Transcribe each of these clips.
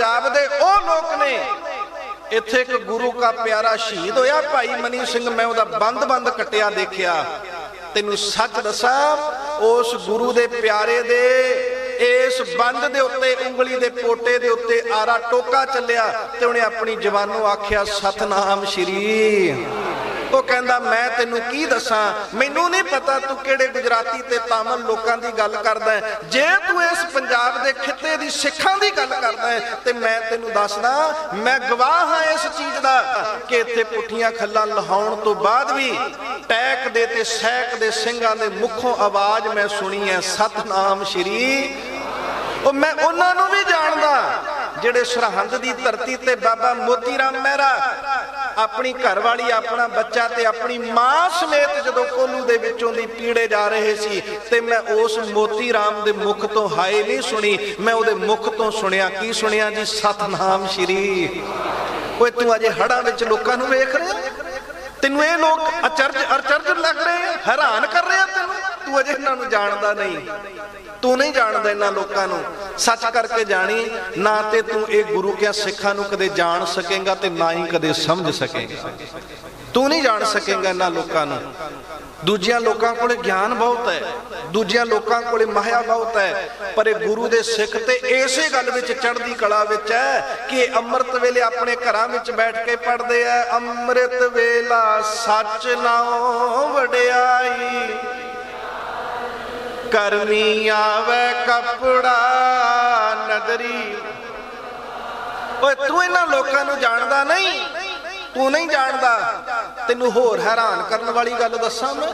ਪੰਜਾਬ ਦੇ ਉਹ ਲੋਕ ਨੇ, ਇੱਥੇ ਇੱਕ ਗੁਰੂ ਕਾ ਪਿਆਰਾ ਸ਼ਹੀਦ ਹੋਇਆ। ਭਾਈ ਮਨੀ ਸਿੰਘ, ਮੈਂ ਉਹਦਾ ਬੰਦ-ਬੰਦ ਕੱਟਿਆ ਦੇਖਿਆ। ਤੈਨੂੰ ਸੱਚ ਦੱਸਾਂ, ਉਸ ਗੁਰੂ ਦੇ ਪਿਆਰੇ ਦੇ, ਇਸ ਬੰਦ ਦੇ ਉੱਤੇ, ਉਂਗਲੀ ਦੇ ਪੋਟੇ ਦੇ ਉੱਤੇ ਆਰਾ ਟੋਕਾ ਚੱਲਿਆ ਤੇ ਉਹਨੇ ਆਪਣੀ ਜ਼ਬਾਨੋਂ ਆਖਿਆ, ਸਤਨਾਮ ਸ਼੍ਰੀ ਉਹ ਕਹਿੰਦਾ, ਮੈਂ ਤੈਨੂੰ ਕੀ ਦੱਸਾਂ? ਮੈਨੂੰ ਨਹੀਂ ਪਤਾ ਤੂੰ ਕਿਹੜੇ ਗੁਜਰਾਤੀ ਤੇ ਤਾਮਿਲ ਲੋਕਾਂ ਦੀ ਗੱਲ ਕਰਦਾ ਹੈ। ਜੇ ਤੂੰ ਇਸ ਪੰਜਾਬ ਦੇ ਖਿੱਤੇ ਦੀ ਸਿੱਖਾਂ ਦੀ ਗੱਲ ਕਰਦਾ ਹੈ, ਤੇ ਮੈਂ ਤੈਨੂੰ ਦੱਸਦਾ, ਮੈਂ ਗਵਾਹ ਹਾਂ ਇਸ ਚੀਜ਼ ਦਾ ਕਿ ਇੱਥੇ ਪੁੱਠੀਆਂ ਖੱਲਾਂ ਲਹਾਉਣ ਤੋਂ ਬਾਅਦ ਵੀ ਟੈਕ ਦੇ ਤੇ ਸੈਕ ਦੇ ਸਿੰਘਾਂ ਦੇ ਮੁਖੋਂ ਆਵਾਜ਼ ਮੈਂ ਸੁਣੀ ਹੈ, ਸਤਨਾਮ ਸ਼੍ਰੀ ਉਹ ਮੈਂ ਉਹਨਾਂ ਨੂੰ ਵੀ ਜਾਣਦਾ, ਜਿਹੜੇ ਸਰਹੰਦ ਦੀ ਧਰਤੀ ਤੇ ਬਾਬਾ ਮੋਤੀ ਰਾਮ ਮਹਿਰਾ ਆਪਣੀ ਘਰ ਵਾਲੀ ਆਪਣਾ ਬੱਚਾ ਤੇ ਆਪਣੀ ਮਾਂ ਸਮੇਤ ਜਦੋਂ ਕੋਲੂ ਦੇ ਵਿੱਚੋਂ ਦੀ ਪੀੜੇ ਜਾ ਰਹੇ ਸੀ ਤੇ ਮੈਂ ਉਸ ਮੋਤੀ ਰਾਮ ਦੇ ਮੁਖ ਤੋਂ ਹਾਏ ਨਹੀਂ ਸੁਣੀ। ਮੈਂ ਉਹਦੇ ਮੁਖ ਤੋਂ ਸੁਣਿਆ, ਕੀ ਸੁਣਿਆ ਜੀ? ਸਤਨਾਮ ਸ਼੍ਰੀ। ਓਏ, ਤੂੰ ਅਜੇ ਹੜਾਂ ਵਿੱਚ ਲੋਕਾਂ ਨੂੰ ਵੇਖ ਰਿਹਾ? ਤੈਨੂੰ ਇਹ ਲੋਕ ਅਚਰਜ ਅਚਰਜ ਲੱਗ ਰਹੇ? ਹੈਰਾਨ ਕਰ ਤੂੰ ਅਜੇ ਇਹਨਾਂ ਨੂੰ ਜਾਣਦਾ ਨਹੀਂ। ਤੂੰ ਨਹੀਂ ਜਾਣਦਾ ਇਹਨਾਂ ਲੋਕਾਂ ਨੂੰ। ਸੱਚ ਕਰਕੇ ਜਾਣੀ, ਨਾ ਤੇ ਤੂੰ ਇਹ ਗੁਰੂ ਕਿਆ ਸਿੱਖਾਂ ਨੂੰ ਕਦੇ ਜਾਣ ਸਕੇਗਾ ਤੇ ਨਾ ਹੀ ਕਦੇ ਸਮਝ ਸਕੇਗਾ। ਤੂੰ ਨਹੀਂ ਜਾਣ ਸਕੇਗਾ ਇਹਨਾਂ ਲੋਕਾਂ ਨੂੰ। ਦੂਜਿਆਂ ਲੋਕਾਂ ਕੋਲੇ ਗਿਆਨ ਬਹੁਤ ਹੈ। ਦੂਜਿਆਂ ਲੋਕਾਂ ਕੋਲੇ ਮਾਇਆ ਬਹੁਤ ਹੈ। ਪਰ ਇਹ ਗੁਰੂ ਦੇ ਸਿੱਖ ਤੇ ਇਸੇ ਗੱਲ ਵਿੱਚ ਚੜ੍ਹਦੀ ਕਲਾ ਵਿੱਚ ਹੈ ਕਿ ਅੰਮ੍ਰਿਤ ਵੇਲੇ ਆਪਣੇ ਘਰਾਂ ਵਿੱਚ ਬੈਠ ਕੇ ਪੜ੍ਹਦੇ ਆ, ਅੰਮ੍ਰਿਤ ਵੇਲਾ ਸੱਚ ਨਾਉ ਵਡਿਆਈ। ਕਰਮੀ ਆਵੇ ਕਪੜਾ ਨਗਰੀ ਓਏ, ਤੂੰ ਇਹਨਾਂ ਲੋਕਾਂ ਨੂੰ ਜਾਣਦਾ ਨਹੀਂ? ਤੂੰ ਨਹੀਂ ਜਾਣਦਾ? ਤੈਨੂੰ ਹੋਰ ਹੈਰਾਨ ਕਰਨ ਵਾਲੀ ਗੱਲ ਦੱਸਾਂ ਮੈਂ।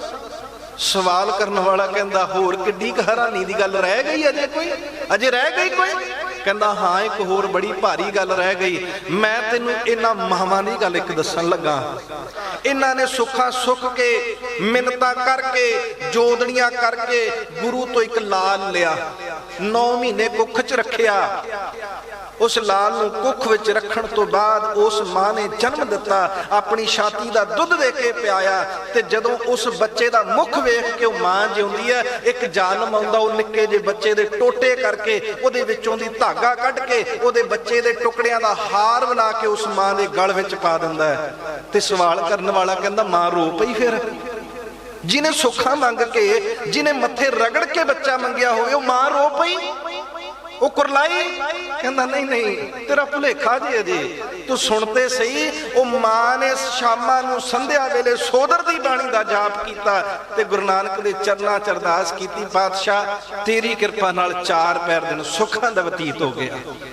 ਸਵਾਲ ਕਰਨ ਵਾਲਾ ਕਹਿੰਦਾ, ਹੋਰ ਕਿੱਡੀ ਕੁ ਹੈਰਾਨੀ ਦੀ ਗੱਲ ਰਹਿ ਗਈ ਅਜੇ ਕੋਈ? ਅਜੇ ਰਹਿ ਗਈ ਕੋਈ? ਕਹਿੰਦਾ, ਹਾਂ, ਇੱਕ ਹੋਰ ਬੜੀ ਭਾਰੀ ਗੱਲ ਰਹਿ ਗਈ। ਮੈਂ ਤੈਨੂੰ ਇਹਨਾਂ ਮਹਾਵਾਂ ਦੀ ਗੱਲ ਇੱਕ ਦੱਸਣ ਲੱਗਾ। ਇਹਨਾਂ ਨੇ ਸੁੱਖਾਂ ਸੁੱਖ ਕੇ, ਮਿੰਨਤਾਂ ਕਰਕੇ, ਜੋਦੜੀਆਂ ਕਰਕੇ ਗੁਰੂ ਤੋਂ ਇੱਕ ਲਾਲ ਲਿਆ। 9 ਮਹੀਨੇ ਕੁੱਖ 'ਚ ਰੱਖਿਆ। ਉਸ ਲਾਲ ਨੂੰ ਕੁੱਖ ਵਿੱਚ ਰੱਖਣ ਤੋਂ ਬਾਅਦ ਉਸ ਮਾਂ ਨੇ ਜਨਮ ਦਿੱਤਾ, ਆਪਣੀ ਛਾਤੀ ਦਾ ਦੁੱਧ ਦੇ ਕੇ ਪਿਆਇਆ ਤੇ ਜਦੋਂ ਉਸ ਬੱਚੇ ਦਾ ਮੁਖ ਵੇਖ ਕੇ ਉਹ ਮਾਂ ਜਿਉਂਦੀ ਹੈ, ਇੱਕ ਜ਼ਾਲਮ ਆਉਂਦਾ, ਉਹ ਨਿੱਕੇ ਜਿਹੇ ਬੱਚੇ ਦੇ ਟੋਟੇ ਕਰਕੇ ਉਹਦੇ ਵਿੱਚੋਂ ਦੀ ਧਾਗਾ ਕੱਢ ਕੇ ਉਹਦੇ ਬੱਚੇ ਦੇ ਟੁਕੜਿਆਂ ਦਾ ਹਾਰ ਬਣਾ ਕੇ ਉਸ ਮਾਂ ਦੇ ਗਲ ਵਿੱਚ ਪਾ ਦਿੰਦਾ ਹੈ। ਤੇ ਸਵਾਲ ਕਰਨ ਵਾਲਾ ਕਹਿੰਦਾ, ਮਾਂ ਰੋ ਪਈ ਫਿਰ? ਜਿਹਨੇ ਸੁੱਖਾਂ ਮੰਗ ਕੇ, ਜਿਹਨੇ ਮੱਥੇ ਰਗੜ ਕੇ ਬੱਚਾ ਮੰਗਿਆ ਹੋਵੇ, ਉਹ ਮਾਂ ਰੋ ਪਈ? ਉਹ ਕੁਰਲਾਈ ਕਹਿੰਦਾ, ਨਹੀਂ ਨਹੀਂ, ਤੇਰਾ ਭੁਲੇਖਾ ਜੀ ਅਜੇ ਤੂੰ ਸੁਣਤੇ ਸਹੀ, ਉਹ ਮਾਂ ਨੇ ਸ਼ਾਮਾਂ ਨੂੰ ਸੰਧਿਆ ਵੇਲੇ ਸੋਦਰ ਦੀ ਬਾਣੀ ਦਾ ਜਾਪ ਕੀਤਾ ਤੇ ਗੁਰੂ ਨਾਨਕ ਦੇ ਚਰਨਾਂ ਚ ਅਰਦਾਸ ਕੀਤੀ ਪਾਤਸ਼ਾਹ ਤੇਰੀ ਕਿਰਪਾ ਨਾਲ ਚਾਰ ਪੈਰ ਦਿਨ ਸੁੱਖਾਂ ਦਾ ਬਤੀਤ ਹੋ ਗਿਆ।